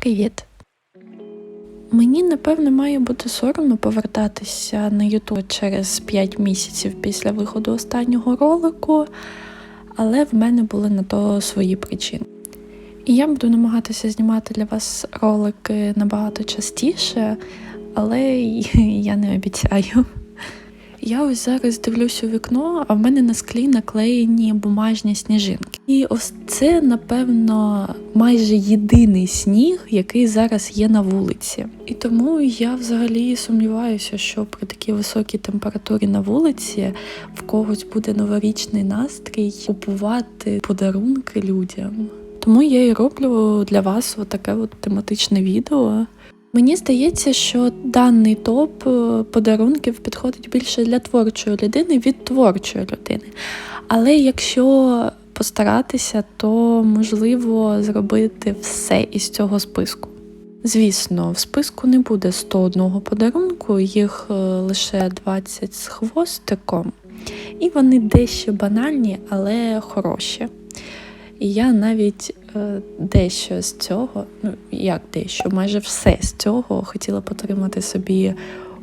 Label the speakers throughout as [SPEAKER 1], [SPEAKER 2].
[SPEAKER 1] Привіт! Мені напевно має бути соромно повертатися на YouTube через 5 місяців після виходу останнього ролику, але в мене були на то свої причини. І я буду намагатися знімати для вас ролики набагато частіше, але я не обіцяю. Я ось зараз дивлюсь у вікно, а в мене на склі наклеєні бумажні сніжинки. І ось це, напевно, майже єдиний сніг, який зараз є на вулиці. І тому я взагалі сумніваюся, що при такій високій температурі на вулиці в когось буде новорічний настрій купувати подарунки людям. Тому я і роблю для вас таке от тематичне відео. Мені здається, що даний топ подарунків підходить більше для творчої людини від творчої людини. Але якщо постаратися, то можливо зробити все із цього списку. Звісно, в списку не буде 101 подарунку, їх е, лише 20 з хвостиком, і вони дещо банальні, але хороші. І я навіть е, дещо з цього, ну як дещо, майже все з цього хотіла потримати собі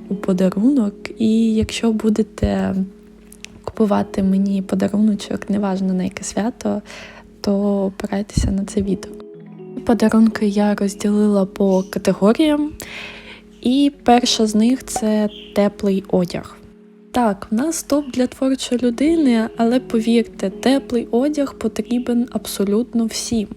[SPEAKER 1] у подарунок. І якщо будете купувати мені подаруночок, неважно на яке свято, то опирайтеся на це відео. Подарунки я розділила по категоріям, і перша з них це теплий одяг. Так, в нас топ для творчої людини, але повірте, теплий одяг потрібен абсолютно всім.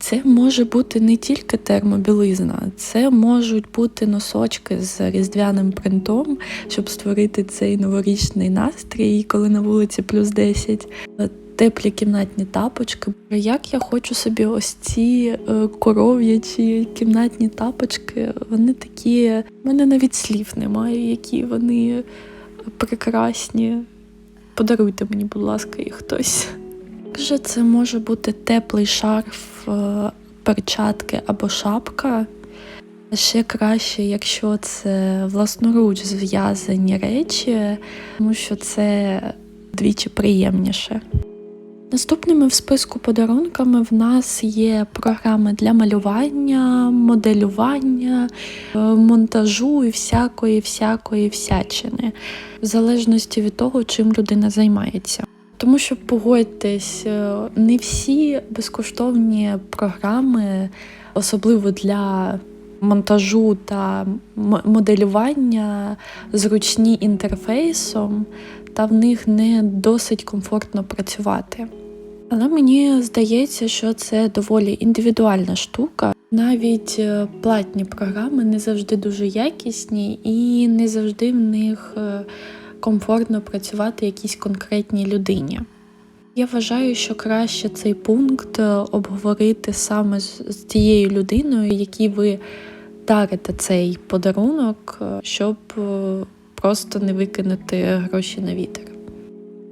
[SPEAKER 1] Це може бути не тільки термобілизна, це можуть бути носочки з різдвяним принтом, щоб створити цей новорічний настрій, коли на вулиці плюс 10. Теплі кімнатні тапочки. Як я хочу собі ось ці е, коров'ячі кімнатні тапочки, вони такі, в мене навіть слів немає, які вони прекрасні. Подаруйте мені, будь ласка, їх хтось. Також це може бути теплий шарф, е, перчатки або шапка. Ще краще, якщо це власноруч зв'язані речі, тому що це двічі приємніше. Наступними в списку подарунками в нас є програми для малювання, моделювання, е, монтажу і всякої, всякої всячини, в залежності від того, чим людина займається. Тому що погодьтесь, е, не всі безкоштовні програми, особливо для монтажу та моделювання, зручні інтерфейсом, та в них не досить комфортно працювати. Але мені здається, що це доволі індивідуальна штука. Навіть е, платні програми не завжди дуже якісні, і не завжди в них е, комфортно працювати якійсь конкретній людині. Я вважаю, що краще цей пункт е, обговорити саме з тією людиною, якій ви дарите цей подарунок, щоб просто не викинути гроші на вітер.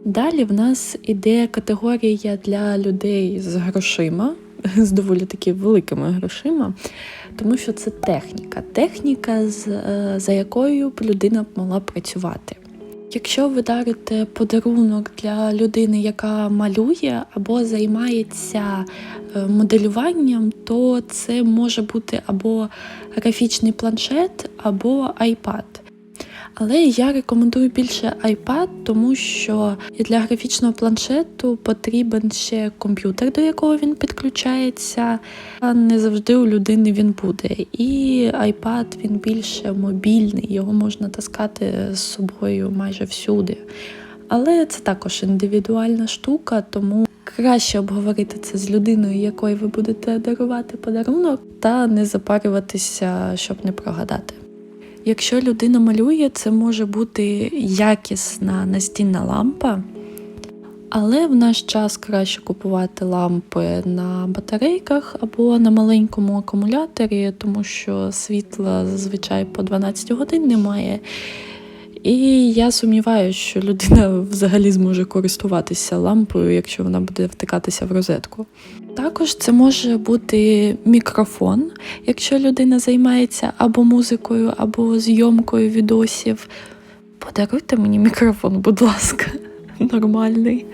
[SPEAKER 1] Далі в нас іде категорія для людей з грошима, з доволі таки великими грошима, тому що це техніка. Техніка, е, за якою б людина могла працювати. Якщо ви дарите подарунок для людини, яка малює або займається е, моделюванням, то це може бути або графічний планшет, або iPad. Але я рекомендую більше iPad, тому що для графічного планшету потрібен ще комп'ютер, до якого він підключається. а Не завжди у людини він буде. І iPad він більше мобільний, його можна таскати з собою майже всюди. Але це також індивідуальна штука, тому краще обговорити це з людиною, якої ви будете дарувати подарунок, та не запарюватися, щоб не прогадати. Якщо людина малює, це може бути якісна настінна лампа, але в наш час краще купувати лампи на батарейках або на маленькому акумуляторі, тому що світла зазвичай по 12 годин немає. І я сумніваюся, що людина взагалі зможе користуватися лампою, якщо вона буде втикатися в розетку. Також це може бути мікрофон, якщо людина займається або музикою, або зйомкою відосів. Подаруйте мені мікрофон, будь ласка, нормальний.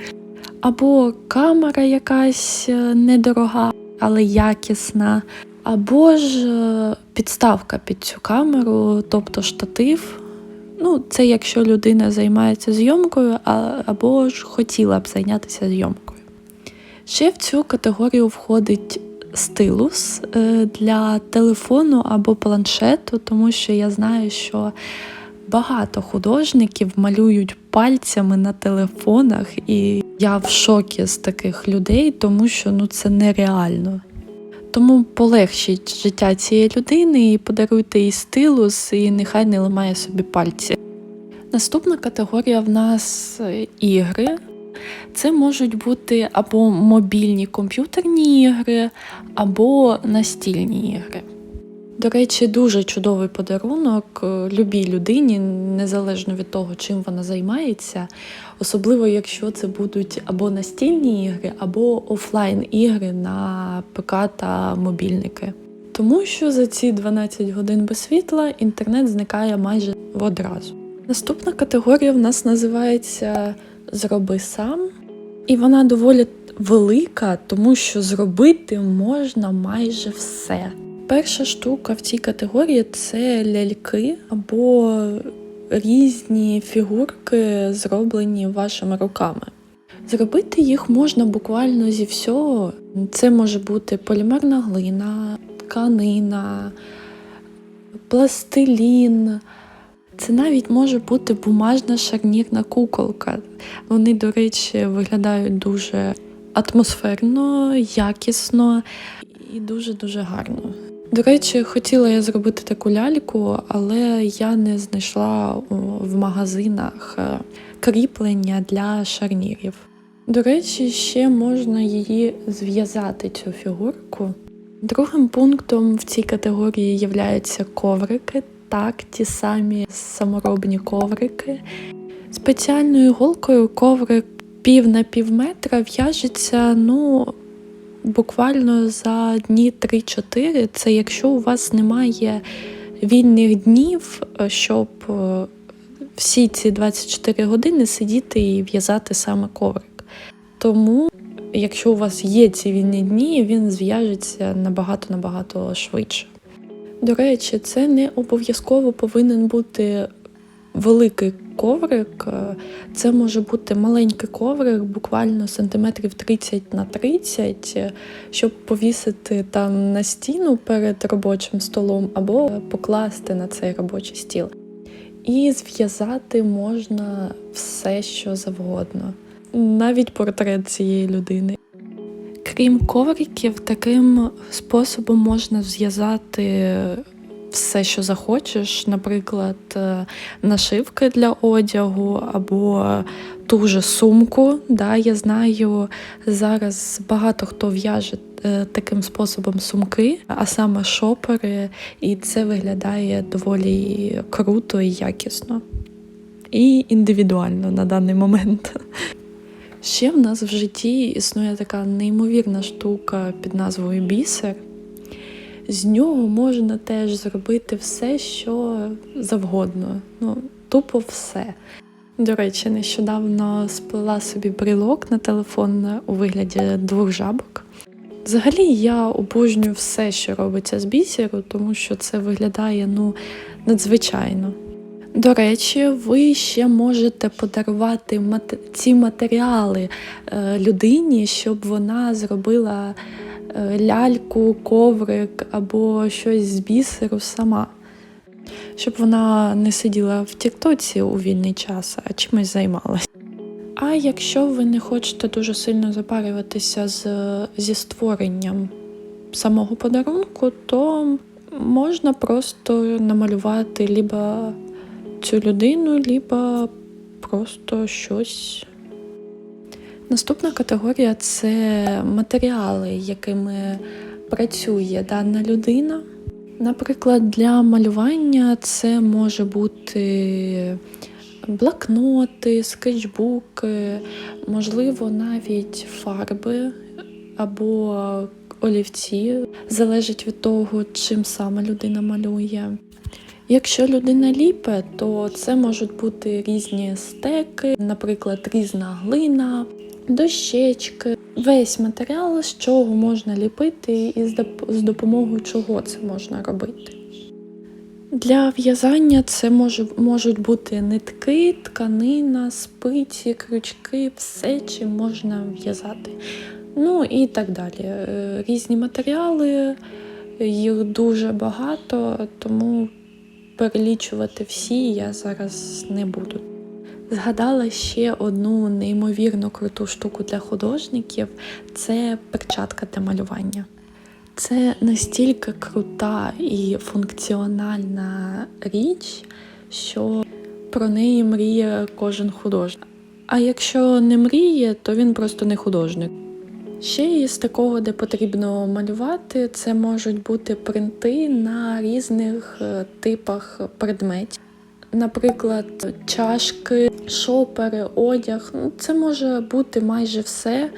[SPEAKER 1] Або камера якась е, недорога, але якісна. або ж е, підставка під цю камеру, тобто штатив. Ну, це якщо людина займається зйомкою, або ж хотіла б зайнятися зйомкою. Ще в цю категорію входить стилус е, для телефону або планшету, тому що я знаю, що багато художників малюють пальцями на телефонах, і я в шокі з таких людей, тому що ну, це нереально. Тому полегшіть життя цієї людини і подаруйте їй стилус, і нехай не ламає собі пальці. Наступна категорія в нас е, ігри. Це можуть бути або мобільні комп'ютерні ігри, або настільні ігри. До речі, дуже чудовий подарунок е, любій людині, незалежно від того, чим вона займається, особливо якщо це будуть або настільні ігри, або офлайн ігри на ПК та мобільники. Тому що за ці 12 годин без світла інтернет зникає майже одразу. Наступна категорія в нас називається Зроби сам, і вона доволі велика, тому що зробити можна майже все. Перша штука в цій категорії це ляльки або різні фігурки, зроблені вашими руками. Зробити їх можна буквально зі всього. Це може бути полімерна глина, тканина, пластилін. Це навіть може бути бумажна шарнірна куколка. Вони, до речі, виглядають дуже атмосферно, якісно і дуже-дуже гарно. До речі, хотіла я зробити таку ляльку, але я не знайшла в магазинах е, кріплення для шарнірів. До речі, ще можна її зв'язати, цю фігурку. Другим пунктом в цій категорії являються коврики, так, ті самі саморобні коврики. Спеціальною голкою коврик пів на пів метра в'яжеться, ну, буквально за дні 3-4. Це якщо у вас немає вільних днів, е, щоб е, всі ці 24 години сидіти і в'язати саме коврик. Тому, якщо у вас є ці вільні дні, він зв'яжеться набагато-набагато швидше. До речі, це не обов'язково повинен бути великий коврик. Е, Це може бути маленький коврик, буквально сантиметрів 30 на 30, е, щоб повісити там на стіну перед робочим столом або покласти на цей робочий стіл. І зв'язати можна все, що завгодно, навіть портрет цієї людини. Крім ковриків, таким способом можна зв'язати все, що захочеш, наприклад, е, нашивки для одягу або ту же сумку. Да, я знаю, зараз багато хто в'яже е, таким способом сумки, а саме шопери, і це виглядає доволі круто і якісно. І індивідуально на даний момент. Ще в нас в житті існує така неймовірна штука під назвою бісер. З нього можна теж зробити все, що завгодно. Ну, тупо все. До речі, нещодавно сплела собі брелок на телефон у вигляді двох жабок. Взагалі я обожнюю все, що робиться з бісеру, тому що це виглядає ну, надзвичайно. До речі, ви ще можете подарувати ці матеріали е, людині, щоб вона зробила ляльку, коврик або щось з бісеру сама. Щоб вона не сиділа в Тіктоці у вільний час, а чимось займалася. А якщо ви не хочете дуже сильно запарюватися з, зі створенням самого подарунку, то можна просто намалювати либо цю людину, либо просто щось. Наступна категорія це матеріали, якими працює дана людина. Наприклад, для малювання це може бути блокноти, скетчбуки, можливо, навіть фарби або олівці. Залежить від того, чим саме людина малює. Якщо людина ліпе, то це можуть бути різні стеки, наприклад, різна глина, дощечки, весь матеріал, з чого можна ліпити і з допомогою чого це можна робити. Для в'язання це може, можуть бути нитки, тканина, спиці, крючки, все, чим можна в'язати. Ну і так далі. Е, Різні матеріали, їх дуже багато, тому перелічувати всі я зараз не буду. Згадала ще одну неймовірно круту штуку для художників це перчатка для малювання. Це настільки крута і функціональна річ, що про неї мріє кожен художник. А якщо не мріє, то він просто не художник. Ще із такого, де потрібно малювати, це можуть бути принти на різних е, типах предметів. Наприклад, чашки, шопери, одяг. Ну, Це може бути майже все,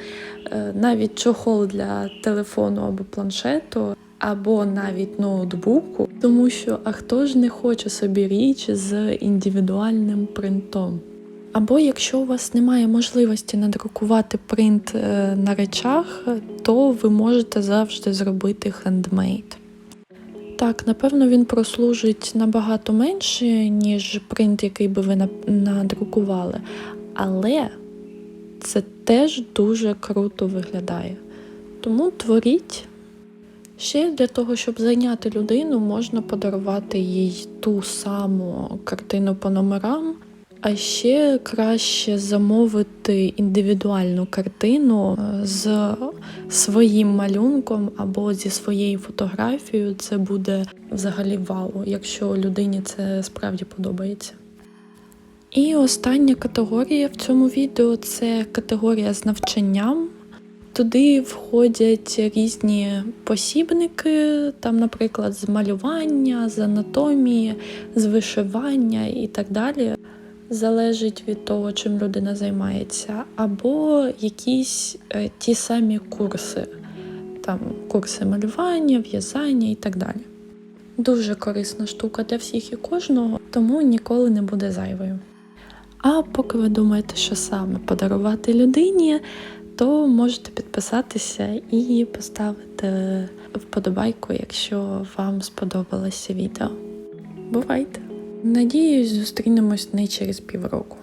[SPEAKER 1] Е, навіть чохол для телефону або планшету, або навіть ноутбуку. Тому що а хто ж не хоче собі річ з індивідуальним принтом? Або якщо у вас немає можливості надрукувати принт е, на речах, то ви можете завжди зробити хендмейд. Так, напевно, він прослужить набагато менше, ніж принт, який би ви надрукували. Але це теж дуже круто виглядає. Тому творіть. Ще для того, щоб зайняти людину, можна подарувати їй ту саму картину по номерам, а ще краще замовити індивідуальну картину е, з своїм малюнком або зі своєю фотографією. Це буде взагалі вау, якщо людині це справді подобається. І остання категорія в цьому відео це категорія з навчанням. Туди входять різні посібники, там, наприклад, з малювання, з анатомії, з вишивання і так далі. Залежить від того, чим людина займається, або якісь е, ті самі курси, там курси малювання, в'язання і так далі. Дуже корисна штука для всіх і кожного, тому ніколи не буде зайвою. А поки ви думаєте, що саме подарувати людині, то можете підписатися і поставити вподобайку, якщо вам сподобалося відео. Бувайте! Надіюсь, зустрінемось не через півроку.